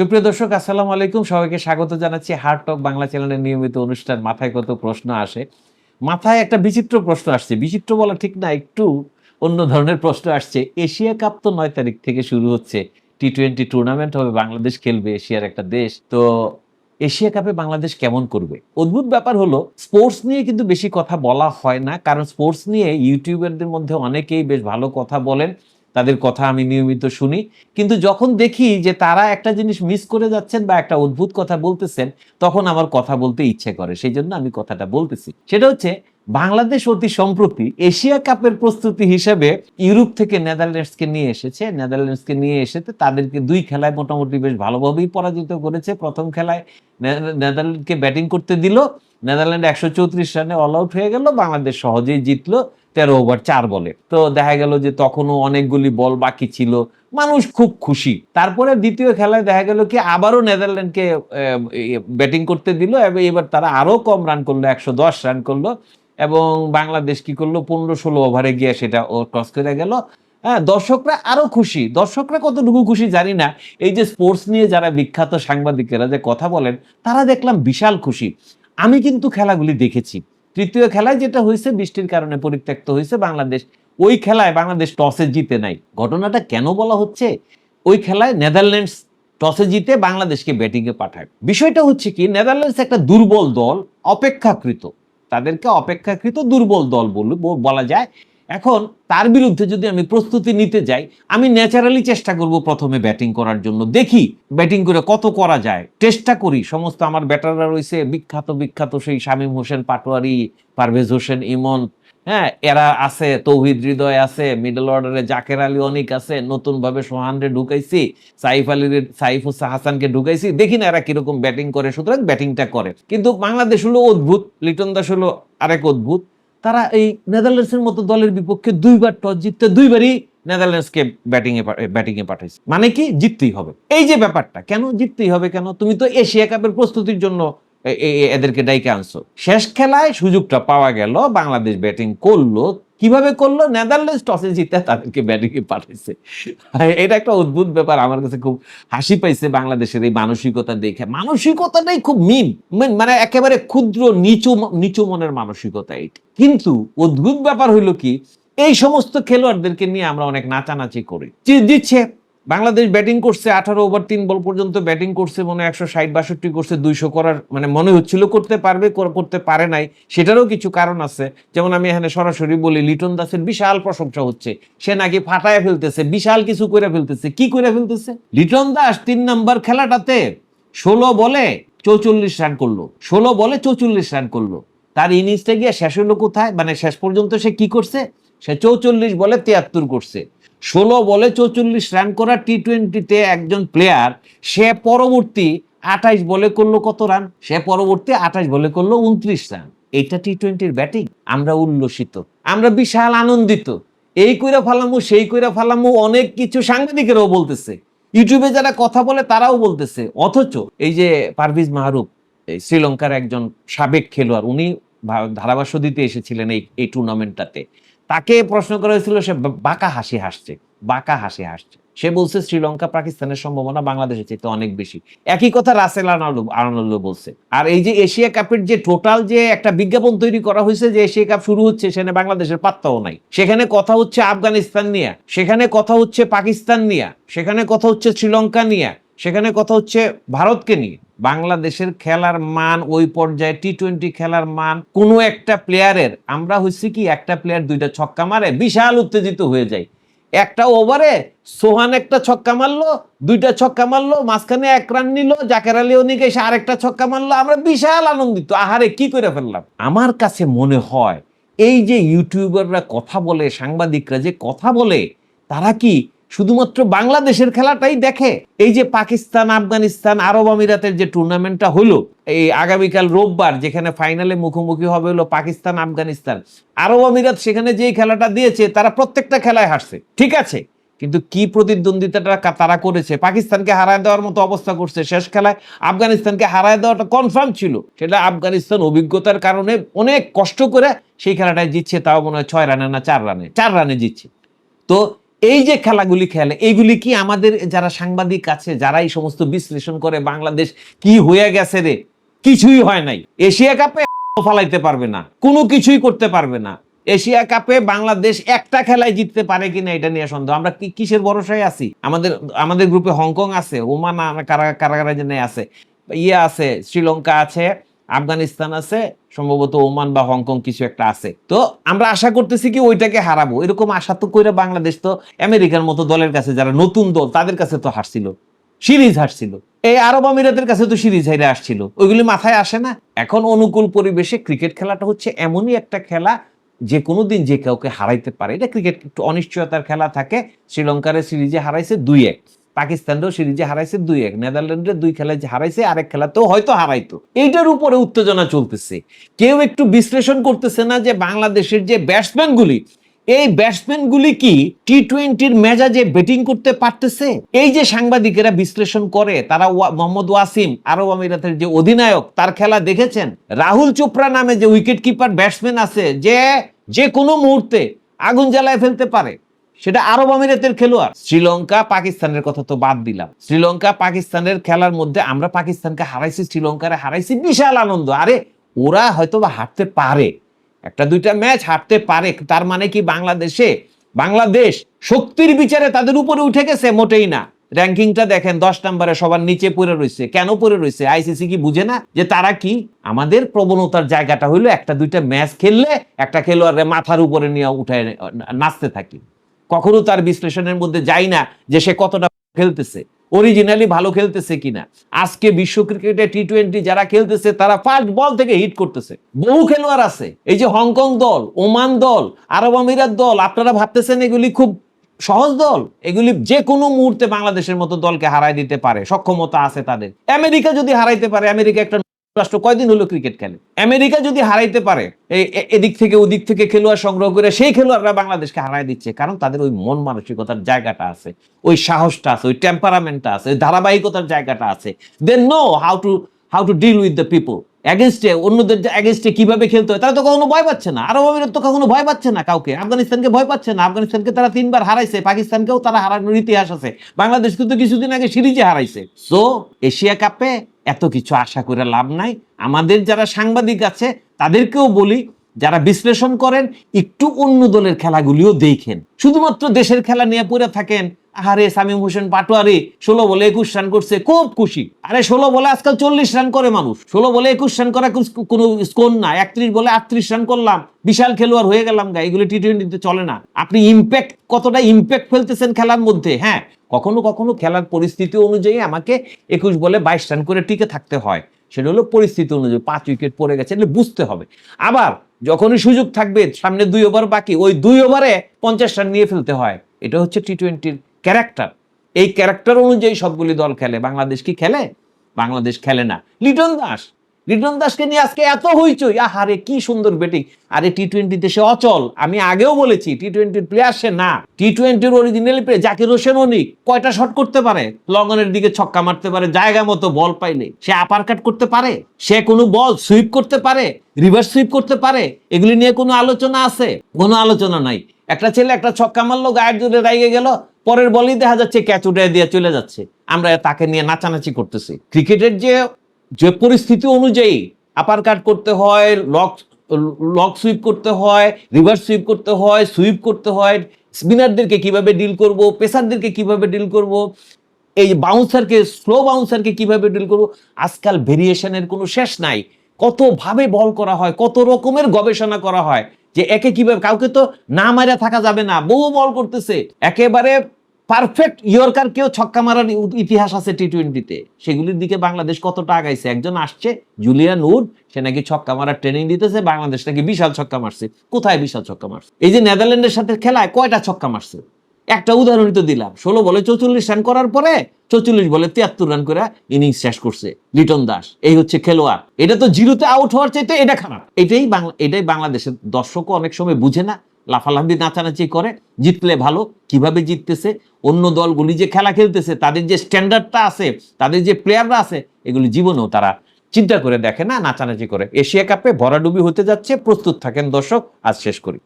সুপ্রিয় দর্শক, আসসালামু আলাইকুম। সবাইকে স্বাগত জানাচ্ছি হার্ট টক বাংলা চ্যানেলের নিয়মিত অনুষ্ঠান। মাথায় কত প্রশ্ন আসে? মাথায় একটা বিচিত্র প্রশ্ন আসছে। বিচিত্র বলা ঠিক না, একটু অন্য ধরনের প্রশ্ন আসছে। এশিয়া কাপ তো নয় তারিখ থেকে শুরু হচ্ছে। টি টোয়েন্টি টুর্নামেন্ট হবে, বাংলাদেশ খেলবে, এশিয়ার একটা দেশ। তো এশিয়া কাপে বাংলাদেশ কেমন করবে? অদ্ভুত ব্যাপার হলো স্পোর্টস নিয়ে কিন্তু বেশি কথা বলা হয় না। কারণ স্পোর্টস নিয়ে ইউটিউবারদের মধ্যে অনেকেই বেশ ভালো কথা বলেন। তাদের কথা আমি নিয়মিত শুনি। কিন্তু যখন দেখি যে তারা একটা জিনিস মিস করে যাচ্ছেন বা একটা অদ্ভুত কথা বলতেছেন, তখন আমার কথা বলতে ইচ্ছে করে। সেই জন্য আমি কথাটা বলতেছি। সেটা হচ্ছে, বাংলাদেশ অতি সম্প্রতি এশিয়া কাপের প্রস্তুতি হিসেবে ইউরোপ থেকে নেদারল্যান্ডসকে নিয়ে এসেছে। নেদারল্যান্ডসকে নিয়ে এসেছে তাদেরকে দুই খেলায় মোটামুটি বেশ ভালোভাবেই পরাজিত করেছে। প্রথম খেলায় নেদারল্যান্ডকে ব্যাটিং করতে দিল। নেদারল্যান্ড একশো চৌত্রিশ রানে অল আউট হয়ে গেল। বাংলাদেশ সহজেই জিতলো। তেরো ওভার চার বলে। তো দেখা গেল যে তখনও অনেকগুলি বল বাকি ছিল। মানুষ খুব খুশি। তারপরে দ্বিতীয় খেলায় দেখা গেল কি আবারও নেদারল্যান্ডকে ব্যাটিং করতে দিল এবং এবার তারা আরও কম রান করল, একশো দশ রান করল এবং বাংলাদেশ কি করল, পনেরো ষোলো ওভারে গিয়ে সেটা ও টস করে গেল। হ্যাঁ দর্শকরা আরও খুশি। দর্শকরা কতটুকু খুশি জানি না। এই যে স্পোর্টস নিয়ে যারা বিখ্যাত সাংবাদিকেরা যে কথা বলেন, তারা দেখলাম বিশাল খুশি। আমি কিন্তু খেলাগুলি দেখেছি। তৃতীয় খেলায় যেটা হয়েছে, বৃষ্টির কারণে পরিত্যক্ত হয়েছে বাংলাদেশ। ওই খেলায় বাংলাদেশ টসে জিতে নাই। ঘটনাটা কেন বলা হচ্ছে? ওই খেলায় নেদারল্যান্ডস টসে জিতে বাংলাদেশকে ব্যাটিংয়ে পাঠায়। বিষয়টা হচ্ছে কি, নেদারল্যান্ডস একটা দুর্বল দল, অপেক্ষাকৃত। তাদেরকে অপেক্ষাকৃত দুর্বল দল বলে বলা যায়। এখন তার বিরুদ্ধে যদি আমি প্রস্তুতি নিতে যাই, আমি ন্যাচারালি চেষ্টা করব প্রথমে ব্যাটিং করার জন্য। দেখি ব্যাটিং করে কত করা যায়। চেষ্টা করি। সমস্ত আমার ব্যাটাররা রয়েছে, বিখ্যাত বিখ্যাত সেই শামীম হোসেন, পাটোয়ারি, পারভেজ হোসেন, ইমন। হ্যাঁ এরা আছে, তৌহিদ হৃদয় আছে মিডল অর্ডারে জাকের আলী অনেক আছে নতুন ভাবে সোহানরে ঢুকাইছি, সাইফ আলীর, সাইফ হাসানকে ঢুকাইছি। দেখি না এরা কীরকম ব্যাটিং করে, সুতরাং ব্যাটিংটা করে। কিন্তু বাংলাদেশ হলো অদ্ভুত, লিটন দাস হলো আরেক অদ্ভুত। তারা এই নেদারল্যান্ডসের মতো দলের বিপক্ষে দুইবার টস জিততে দুইবারই নেদারল্যান্ডসকে ব্যাটিং এ ব্যাটিং এ পাঠাইছে। মানে কি? জিততেই হবে। এই যে ব্যাপারটা, কেন জিততেই হবে কেন? তুমি তো এশিয়া কাপের প্রস্তুতির জন্য এদেরকে ডাইকে আনছো। শেষ খেলায় সুযোগটা পাওয়া গেল, বাংলাদেশ ব্যাটিং করল কীভাবে করল? নেদারল্যান্ডস টসে জিতে তাদেরকে ব্যাটিং এ পাঠাইছে। এটা একটা অদ্ভুত ব্যাপার, আমার কাছে খুব হাসি পাইছে বাংলাদেশের এই মানসিকতা দেখে। মানসিকতাটাই খুব মিন মানে একেবারে ক্ষুদ্র, নিচু নিচু মনের মানসিকতা এটি। কিন্তু অদ্ভুত ব্যাপার হইল কি, এই সমস্ত খেলোয়াড়দেরকে নিয়ে আমরা অনেক নাচানাচি করি। জিতছে বাংলাদেশ ব্যাটিং করছে, আঠারো ওভার তিন বল পর্যন্ত ব্যাটিং করছে, মনে একশো ষাট, বাষট্টি করছে, দুইশো করার মানে মনে হচ্ছিল করতে পারবে করতে পারে নাই। সেটারও কিছু কারণ আছে। যেমন আমি এখানে সরাসরি বলি, লিটন দাসের বিশাল প্রশংসা হচ্ছে। সে নাকি ফাটায় ফেলতেছে, বিশাল কিছু করে ফেলতেছে। কি করে ফেলতেছে? লিটন দাস তিন নাম্বার খেলাটাতে ষোলো বলে চৌচল্লিশ রান করল। ষোলো বলে চৌচল্লিশ রান করল। তার ইনিংসটা গিয়ে শেষ হলো কোথায়? মানে শেষ পর্যন্ত সে কি করছে? সে চৌচল্লিশ বলে তিয়াত্তর করছে। ষোলো বলে চৌচল্লিশ রান করা টি টোয়েন্টিতে একজন প্লেয়ার সে পরবর্তী আঠাইশ বলে করল কত রান? সে পরবর্তী আঠাইশ বলে করল উনত্রিশ রান। এইটা টি টোয়েন্টির ব্যাটিং আমরা উল্লসিত, আমরা বিশাল আনন্দিত। এই কইরা ফালামু, সেই কইরা ফালামু অনেক কিছু সাংবাদিকেরাও বলতেছে। ইউটিউবে যারা কথা বলে তারাও বলতেছে। অথচ এই যে পারভিজ মাহরুফ শ্রীলঙ্কার একজন সাবেক খেলোয়াড়, উনি ধারাভাষ্য দিতে এসেছিলেন এই এই টুর্নামেন্টটাতে তাকে প্রশ্ন করা হয়েছিল, সে বাঁকা হাসি হাসছে, বাঁকা হাসি হাসছে। সে বলছে, শ্রীলঙ্কা, পাকিস্তানের সম্ভাবনা বাংলাদেশের চাইতে অনেক বেশি। একই কথা রাসেল আর্নল্ড বলছে। আর এই যে এশিয়া কাপের যে টোটাল যে একটা বিজ্ঞাপন তৈরি করা হয়েছে যে এশিয়া কাপ শুরু হচ্ছে, সেখানে বাংলাদেশের পাত্তাও নাই। সেখানে কথা হচ্ছে আফগানিস্তান নিয়ে, সেখানে কথা হচ্ছে পাকিস্তান নিয়ে, সেখানে কথা হচ্ছে শ্রীলঙ্কা নিয়ে, সেখানে কথা হচ্ছে ভারতকে নিয়ে। বাংলাদেশের খেলার মান, ওই পর্যায়ে টি টোয়েন্টি খেলার মান, কোনো একটা প্লেয়ারের আমরা হচ্ছে কি, একটা প্লেয়ার দুইটা ছক্কা মারে, বিশাল উত্তেজিত হয়ে যায় একটা ওভারে সোহান একটা ছক্কা মারলো, দুইটা ছক্কা মারলো, মাঝখানে এক রান নিল, জাকের আলী অনিক এসে আরেকটা ছক্কা মারলো, আমরা বিশাল আনন্দিত, আহারে, কি করে ফেললাম? আমার কাছে মনে হয়, এই যে ইউটিউবাররা কথা বলে, সাংবাদিকরা যে কথা বলে, তারা কি শুধুমাত্র বাংলাদেশের খেলাটাই দেখে। এই যে পাকিস্তান, আফগানিস্তান, আরব আমিরাতের যে টুর্নামেন্টটা হলো, এই আগামীকাল রোববার, যেখানে ফাইনালে মুখোমুখি হবে হলো পাকিস্তান, আফগানিস্তান। আরব আমিরাত সেখানে যেই খেলাটা দিয়েছে, তারা প্রত্যেকটা খেলায় হারছে। ঠিক আছে, কিন্তু কি প্রতিদ্বন্দ্বিতাটা তারা করেছে? পাকিস্তানকে হারায় দেওয়ার মতো অবস্থা করছে শেষ খেলায়। আফগানিস্তানকে হারায় দেওয়াটা কনফার্ম ছিল। সেটা আফগানিস্তান অভিজ্ঞতার কারণে অনেক কষ্ট করে সেই খেলাটায় জিতছে, তাও মনে হয় ছয় রানে না চার রানে চার রানে জিতছে। তো এই যে খেলাগুলি খেলে, এইগুলি কি আমাদের যারা সাংবাদিক আছে যারা এই সমস্ত বিশ্লেষণ করে বাংলাদেশ কি হয়ে গেছে রে? কিছুই হয় নাই। এশিয়া কাপে ফালাইতে পারবে না, কোনো কিছুই করতে পারবে না। এশিয়া কাপে বাংলাদেশ একটা খেলায় জিততে পারে কিনা এটা নিয়ে সন্দেহ। আমরা কি কিসের ভরসায় আছি? আমাদের আমাদের গ্রুপে হংকং আছে, ওমান কারা কারাগারে জেনে আছে ইয়ে আছে, শ্রীলঙ্কা আছে আফগানিস্তান আছে, সম্ভবত ওমান বা হংকং কিছু একটা আছে। তো আমরা আশা করতেছি কি ওইটাকে হারাবো। এরকম আশা তো কইরা বাংলাদেশ তো আমেরিকার মতো দলের কাছে, যারা নতুন দল, তাদের কাছে তো হারছিল। সিরিজ হারছিল। এই আরব আমিরাতের কাছে তো সিরিজ হাইরে আসছিল। ওইগুলি মাথায় আসে না। এখন অনুকূল পরিবেশে ক্রিকেট খেলাটা হচ্ছে এমনই একটা খেলা যে কোনো দিন যে কাউকে হারাইতে পারে। এটা ক্রিকেট একটু অনিশ্চয়তার খেলা থাকে। শ্রীলঙ্কার সিরিজে হারাইছে দুই এক। পাকিস্তানও সিরিজে হারাইছে দুই এক নেদারল্যান্ডের দুই খেলায় হারাইছে, আরেক খেলাতেও হয়তো হারাইতো। এইটার উপরে উত্তেজনা চলতেছে। কেউ একটু বিশ্লেষণ করতেছে না যে বাংলাদেশের যে ব্যাটসম্যানগুলি এই ব্যাটসম্যানগুলি কি টি টোয়েন্টির মেজাজে ব্যাটিং করতে পারতেছে? এই যে সাংবাদিকেরা বিশ্লেষণ করে, তারা মোহাম্মদ ওয়াসিম আরব আমিরাতের যে অধিনায়ক, তার খেলা দেখেছেন? রাহুল চোপড়া নামে যে উইকেট কিপার ব্যাটসম্যান আছে, যে যে কোনো মুহূর্তে আগুন জ্বালায় ফেলতে পারে। সেটা আরব আমিরাতের খেলোয়াড়। শ্রীলঙ্কা, পাকিস্তানের কথা তো বাদ দিলাম। শ্রীলঙ্কা, পাকিস্তানের খেলার মধ্যে আমরা পাকিস্তানকে হারাইছি, শ্রীলঙ্কারে হারাইছি বিশাল আনন্দ। আরে, ওরা হয়তো বা হারতে পারে। একটা দুইটা ম্যাচ হারতে পারে। তার মানে কি বাংলাদেশে, বাংলাদেশ শক্তির বিচারে তাদের উপরে উঠে গেছে? মোটেই না। র্যাঙ্কিংটা দেখেন, দশ নম্বরে সবার নিচে পড়ে রয়েছে। কেন পড়ে রয়েছে? আইসিসি কি বুঝে না? যে তারা কি? আমাদের প্রবণতার জায়গাটা হইল একটা দুইটা ম্যাচ খেললে একটা খেলোয়াড়ের মাথার উপরে নিয়ে উঠে নাচতে থাকি। কখনো তার বিশ্লেষণের মধ্যে যাই না যে সে কতটা খেলতেছে। অরিজিনালি ভালো খেলতেছে কিনা। আজকে বিশ্ব ক্রিকেটে টি টোয়েন্টি যারা খেলতেছে, তারা ফার্স্ট বল থেকে হিট করতেছে। বহু খেলোয়াড় আছে। এই যে হংকং দল ওমান দল আরব আমিরাত দল, আপনারা ভাবতেছেন এগুলি খুব সহজ দল? এগুলি যে কোনো মুহূর্তে বাংলাদেশের মতো দলকে হারাই দিতে পারে। সক্ষমতা আছে তাদের। আমেরিকা যদি হারাইতে পারে, আমেরিকা একটা রাষ্ট্র কয়দিন হলো ক্রিকেট খেলে? আমেরিকা যদি হারাইতে পারে এদিক থেকে ওদিক থেকে খেলোয়াড় সংগ্রহ করে সেই খেলোয়াড়রা বাংলাদেশকে হারাই দিচ্ছে, কারণ তাদের ওই মন মানসিকতার জায়গাটা আছে, ওই সাহসটা আছে, ওই টেম্পারামেন্টটা আছে ধারাবাহিকতার জায়গাটা আছে। They know how to how to deal with the people অ্যাগেনস্টে অন্যদের অ্যাগেনস্টে কীভাবে খেলতে হয়, তারা তো কখনো ভয় পাচ্ছে না। আরব আমিরাত তো কখনো ভয় পাচ্ছে না কাউকে। আফগানিস্তানকে ভয় পাচ্ছে না। আফগানিস্তানকে তারা তিনবার হারাইছে, পাকিস্তানকেও তারা হারানোর ইতিহাস আছে। বাংলাদেশকে তো কিছুদিন আগে সিরিজে হারাইছে। সো এশিয়া কাপে এত কিছু আশা করে লাভ নাই। আমাদের যারা সাংবাদিক আছে, তাদেরকেও বলি, যারা বিশ্লেষণ করেন, একটু অন্য দলের খেলাগুলিও দেখেন। শুধুমাত্র দেশের খেলা নিয়ে পড়ে থাকেন। আরে সামিম হোসেন পাটোয়ারি, ষোলো বলে একুশ রান করছে, খুব খুশি। আরে, ষোলো বলে আজকাল চল্লিশ রান করে মানুষ। ষোলো বলে একুশ রান করা কোনো স্কোর না একত্রিশ বলে আটত্রিশ রান করলাম। বিশাল খেলোয়াড় হয়ে গেলাম গা। এগুলো টি টোয়েন্টিতে চলে না। আপনি ইম্প্যাক্ট কতটা ইম্প্যাক্ট ফেলতেছেন খেলার মধ্যে হ্যাঁ? কখনো কখনো খেলার পরিস্থিতি অনুযায়ী আমাকে একুশ বলে বাইশ রান করে টিকে থাকতে হয়। সেটা হলো পরিস্থিতি অনুযায়ী। পাঁচ উইকেট পড়ে গেছে এগুলো বুঝতে হবে। আবার যখনই সুযোগ থাকবে, সামনে দুই ওভার বাকি, ওই দুই ওভারে পঞ্চাশ রান নিয়ে ফেলতে হয়। এটা হচ্ছে টি টোয়েন্টির ক্যারেক্টার। এই ক্যারেক্টার অনুযায়ী সবগুলি দল খেলে। বাংলাদেশ কি খেলে? বাংলাদেশ খেলে না। লিটন দাস লিটন দাসকে নিয়ে আজকে এত হইচই। আহারে, কি সুন্দর ব্যাটিং আরে টি টোয়েন্টিতে সে অচল। আমি আগেও বলেছি টি টোয়েন্টির প্লেয়ার সে না। টি টোয়েন্টির অরিজিনাল প্লে জাকির হোসেন অনিক কয়টা শট করতে পারে? লঙ্গনের দিকে ছক্কা মারতে পারে, জায়গা মতো বল পাইলে। সে আপার কাট করতে পারে? সে কোনো বল সুইপ করতে পারে? রিভার্স সুইপ করতে পারে? এগুলি নিয়ে কোনো আলোচনা আছে? কোনো আলোচনা নাই। একটা ছেলে একটা ছক্কা মারলো, গায়ের জোরে রাইগে গেল। পরের বলেই দেখা যাচ্ছে ক্যাচ উঠে দিয়ে চলে যাচ্ছে। আমরা তাকে নিয়ে নাচানাচি করতেছি। ক্রিকেটের যে যে পরিস্থিতি অনুযায়ী আপার কাট করতে হয় লক লক সুইপ করতে হয় রিভার্স সুইপ করতে হয় সুইপ করতে হয় স্পিনারদেরকে কীভাবে ডিল করব, পেসারদেরকে কীভাবে ডিল করব, এই বাউন্সারকে স্লো বাউন্সারকে কীভাবে ডিল করব, আজকাল ভেরিয়েশনের কোনো শেষ নাই। কতভাবে বল করা হয়, কত রকমের গবেষণা করা হয়, যে একে কীভাবে, কাউকে তো না মারা থাকা যাবে না, বহু বল করতেছে। একেবারে পারফেক্ট ইয়র্কার কেউ ছক্কা মারার ইতিহাস আছে টি টোয়েন্টিতে সেগুলির দিকে বাংলাদেশ কতটা আগাইছে? একজন আসছে, জুলিয়ান উড সে নাকি ছক্কা মারার ট্রেনিং দিতেছে, বাংলাদেশ নাকি বিশাল ছক্কা মারছে। কোথায় বিশাল ছক্কা মারছে? এই যে নেদারল্যান্ডের সাথে খেলায় কয়টা ছক্কা মারছে? একটা উদাহরণই তো দিলাম, ষোলো বলে চৌচল্লিশ রান করার পরে চৌচল্লিশ বলে তিয়াত্তর রান করে ইনিংস শেষ করছে লিটন দাস। এই হচ্ছে খেলোয়াড়। এটা তো জিরোতে আউট হওয়ার চাইতে এটা খারাপ। এটাই বাংলা এটাই বাংলাদেশের দর্শকও অনেক সময় বুঝে না লাফালাফি, নাচানাচি করে, জিতলে ভালো। কীভাবে জিততেছে? অন্য দলগুলি যে খেলা খেলতেছে, তাদের যে স্ট্যান্ডার্ডটা আছে, তাদের যে প্লেয়াররা আছে, এগুলি জীবনেও তারা চিন্তা করে দেখে না, নাচানাচি করে। এশিয়া কাপে ভরাডুবি হতে যাচ্ছে, প্রস্তুত থাকেন দর্শক। আজ শেষ করি।